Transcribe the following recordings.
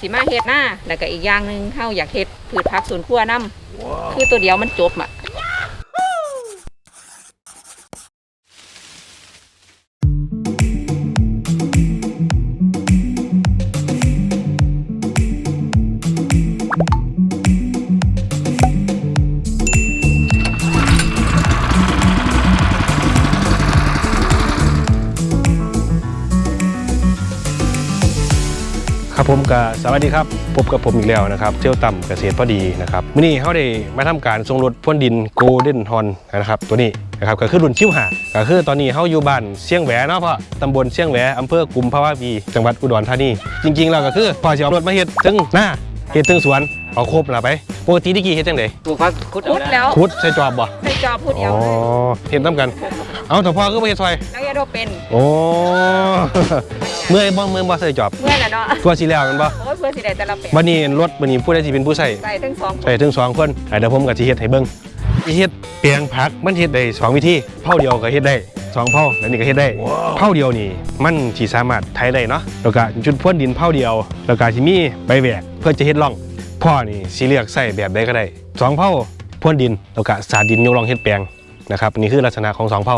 สิมาเฮ็ดหน้าแล้วก็อีกอย่างหนึงเฮาอยากเฮ็ดพืชผักสวนครัวนํคือตัวเดียวมันจบอะ ครับผมก็สวัสดีครับพบกับผมอีกแล้วนะครับเที่ยวต่ำเกษตรพอดีนะครับมื่อนี้เขาได้มาทำการทรงรถพ่นดินโกลเด้นฮอนนะครับตัวนี้นะครับก็คือรุ่นชิวหาก็คือตอนนี้เขาอยู่บ้านเชียงแหวเนาะพ่อตำบลเชียงแหวอำเภอกุมภาวะปีจังหวัดอุดรธานีจริงๆแล้วก็คือพ่อจะเอารถมาเฮ็ดถึงหน้า เฮ็ดถึงสวนเอาครบละไปปกติที่กี่เฮ็ดจังไดปลูกผักคุดพุดแล้วขุดใส่จอบบ่ใส่จอพูดเดียวอ๋อเฮ็ดนํกัน เอาแต่พ่อก็ไปเฮ็ดซอย แล้วยาโดเป็นโอ้ เมื่อยบ่เมื่อยบ่ใส่จอบเมื่อน่ะเนาะตัวสิแล้วกันบ่โอ้ยเพื่อสิได้แต่ละแปลงวันนี้รถวันนี้ผู้ใดสิเป็นผู้ใส่ใส่ทั้งสองคนใส่ถึงสองคนอะเดี๋ยวผมกับสิเฮ็ดให้เบิ่งสิเฮ็ดเปียงผักมันเฮ็ดได้สองวิธีเผาเดียวก็เฮ็ดได้ สองเผาแล้วนี่ก็เฮ็ดได้เผาเดียวนี่ มันสิสามารถไถได้เนาะแล้วก็จุดพ่นดินเผาเดียว แล้วก็สิมีใบแหวกเพื่อจะเฮ็ดร่อง พ่อนี่สิเลือกใส่แบบใดก็ได้สองเผาพ่นดินแล้วก็สาดดินยกร่องเฮ็ดแปลงนะครับนี่คือลักษณะของสองเผา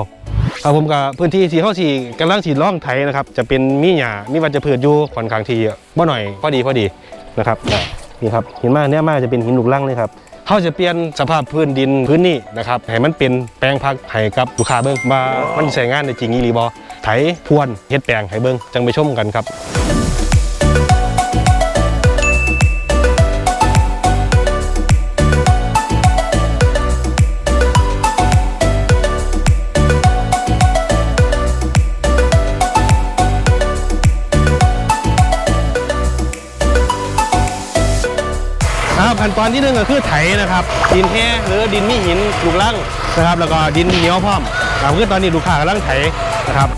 เอาผมกับพื้นที่ที่เฮาสิกำลังสิร่องไถนะครับจะเป็นมีหญ้ามีวัชพืชอยู่ค่อนข้างที่บ่หน่อยพอดีพอดีนะครับนี่ครับหินมาเนี่ยมาจะเป็นหินลูกลังเลยครับ เขาจะเปลี่ยนสภาพพื้นดินพื้นนี่นะครับให้มันเป็นแปลงพักให้กับลูกค้าเบิ้งมามันใช้งานได้จริงอีหลีบอไถพรวนเฮ็ดแปลงให้เบิ้งจังไปชมกันครับาขั้นตอนที่หนึ่งก็คือไถนะครับ ดินแห้หรือดินมีหินลูกลังนะครับ แล้วก็ดินเหนียวพร้อมครับคือตอนนี้ลูกค้ากำลังไถนะครับ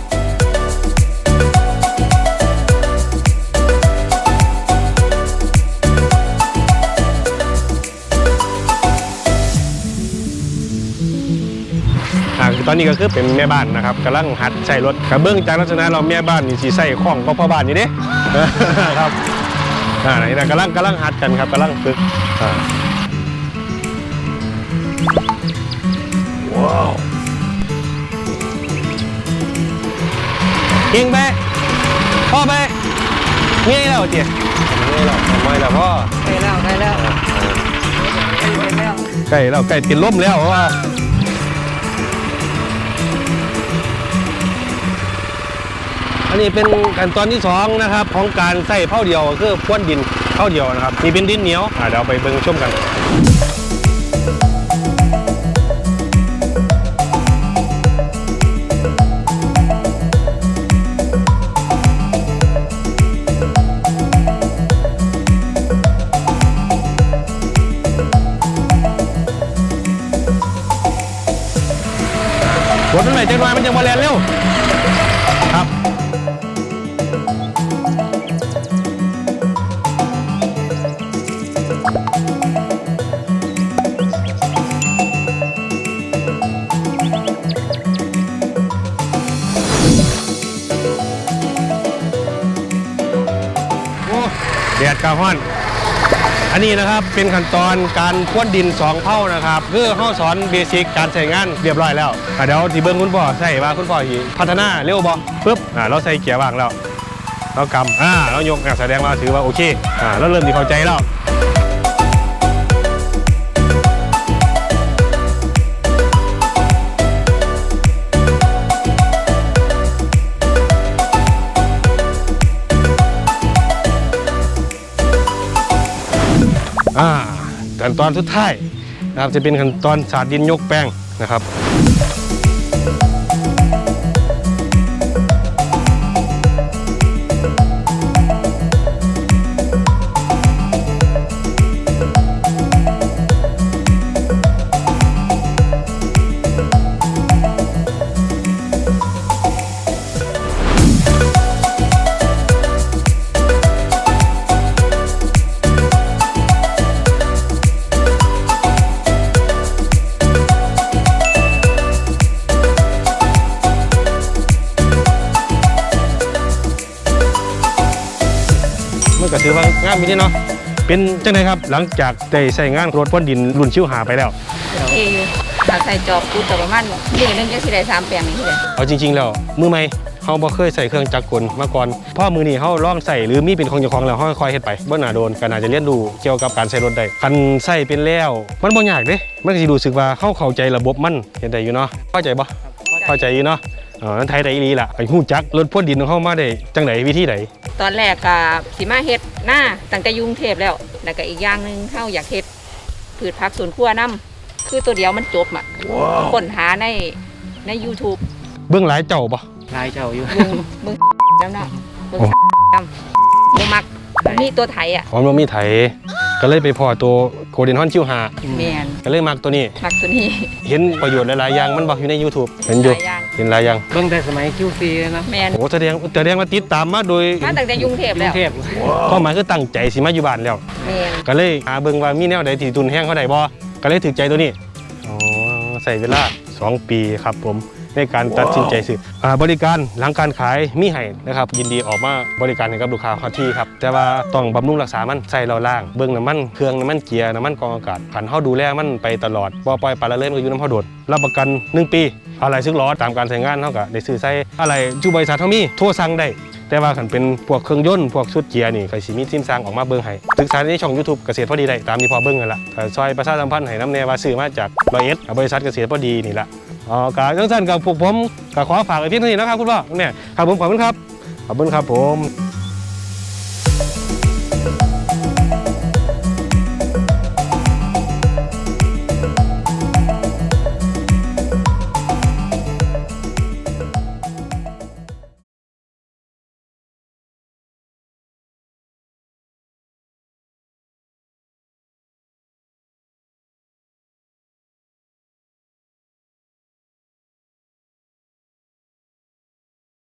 ตอนนี้ก็คือเป็นแม่บ้านนะครับกำลังหัดใส่รถกระเบื้องจากลักษณะเราแม่บ้านนี่สีใส่ข้องก็พ่อบ้านนี่เด้ครับ อ่าไหนนะกำลังกำลังหัดกันครับกำลังฝึกอ่าว้าวเก่งไปพ่อไปเงี้ยแล้วเจี๊ยเงี้ยแล้วทำไมล่ะพ่อใส่แล้วใส่แล้วใส่แล้วใกล้แล้วใกล้ติดล่มแล้วเพราะว่า นี้เป็นขั้นตอนที่สองนะครับของการใส่เผาเดียวคือพ่นดินเผาเดียวนะครับนี่เป็นดินเหนียวอ่าเดี๋ยวไปเบิ่งชมกันกดมันหน่อยจังหน่อยมันยังมาแลนเร็วครับ กาฮ้อน อันนี้นะครับเป็นขั้นตอนการพ่นดินสองเผ่านะครับคือเขาสอนเบสิกการใช้งานเรียบร้อยแล้วอะเดี๋ยวที่เบิ้งคุณพ่อใส่ว่าคุณพ่อหีพัฒนาเร็วบ่ปึ๊บอ่าเราใส่เกียร์ว่างแล้วเรากำอ่าเรายกอะแสดงว่าถือว่าโอเคอ่าเราเริ่มที่เข้าใจแล้ว อ่าขั้นตอนสุดท้ายนะครับจะเป็นขั้นตอนสาดดินยกแป้งนะครับามอยู่นี่เนาะเป็นจังไดครับหลังจากได้ใส่งานรถพ่นดินรุ่นชิวหาไปแล้ว โอเคอยู่ถ้าใส่จอบกูแต่ประมาณมือหนึงจะสิได้สามแปลงนี่เลยเอาจริงๆแล้วมือใหม่เฮาบ่เคยใส่เครื่องจักรกลมาก่อนพ่อมือนี้เฮาลองใส่หรือมีเป็นของเจ้าของแล้วเฮาค่อยๆเฮ็ดไปบ่น่าโดนก็น่าจะเรียนรู้เกี่ยวกับการใช้รถได้คันใส่เป็นแล้วมันบ่ยากเด้มันก็สิรู้สึกว่าเฮาเข้าใจระบบมันเฮ็ดได้อยู่เนาะเข้าใจบ่เข้าใจอยู่เนาะ อ๋อนั้นไทยได้อีหลีล่ะไอ้ฮู้จักรถพ่นดินของเฮามาได้จังไดวิธีใดตอนแรกก็สิมาเฮ็ดหน้าตั้งแต่อยุงเทพแล้วแล้วก็อีกอย่างหนึงเฮาอยากเฮ็ดพืชผักสวนครัวนํคือตัวเดียวมันจบอะค้นหาในใน YouTube เบิ่งหลายเจ้าบ่ ลายเจ้าอยู่ มึงมึงแล้วเนาะมึงโอ้จำมึงมักมีตัวไทยอะพร้อมบ่มีไถ ก็เลยไปพอตัวโกลเด้นฮอนชิวหาแมนก็เลยมักตัวนี้ มักตัวนี้ เห็นประโยชน์หลายๆอย่างมันบอกอยู่ใน YouTube เห็นอหยู่ลายอย่าง เห็นหลายอย่างเบิ่งแต่สมัยคิวซีนะแมนโอ้แสดงแสดงว่าติดตามมาโดยมาตั้งแต่อยุงเทพกรุแล้งวเทพความหมายคือตั้งใจสิมาอยู่บ้านแล้ว แมนก็เลยหาเบิ่งว่ามีแนวใดที่ทุนแห้งเขาได้บ่ก็เลยถึกใจตัวนี้อ๋อใส่เวลา 2 ปีครับผม ในการตัดสินใจซื้ออ่าบริการหลังการขายมีให้นะครับ ยินดีออกมาบริการให้กับลูกค้าทันทีครับ แต่ว่าต้องบำรุงรักษามันใส่เราล่าง เบิ่งน้ำมันเครื่องน้ำมันเกียร์น้ำมันกรองอากาศขันเฮาดูแลมันไปตลอดบ่ปล่อยปละละเลยมันก็อยู่น้ำเฮาโดดรับประกัน 1 ปี อะไรซึ่งล้อตามการใช้งานเฮาก็ได้ซื้อใส่อะไรจูบริษัทเฮามีโทรสั่งได้แต่ว่าขันเป็นพวกเครื่องยนต์พวกชุดเกียร์นี่ก็สิมีทีมสร้างออกมาเบิ่งให้ศึกษาในช่อง YouTube เกษตรพอดีได้ตามที่พอเบิ่งกันละถ้าซอยประชาสัมพันธ์ให้น้ำแน่ว่าซื้อมาจากร้อยเอ็ดบริษัทเกษตรพอดีนี่ละ อ๋อกาจังสันกับพวกผมก็ขอฝากไว้เพียงเท่านี้นะครับคุณพ่อเนี่ยครับผมขอบคุณครับขอบคุณครับผม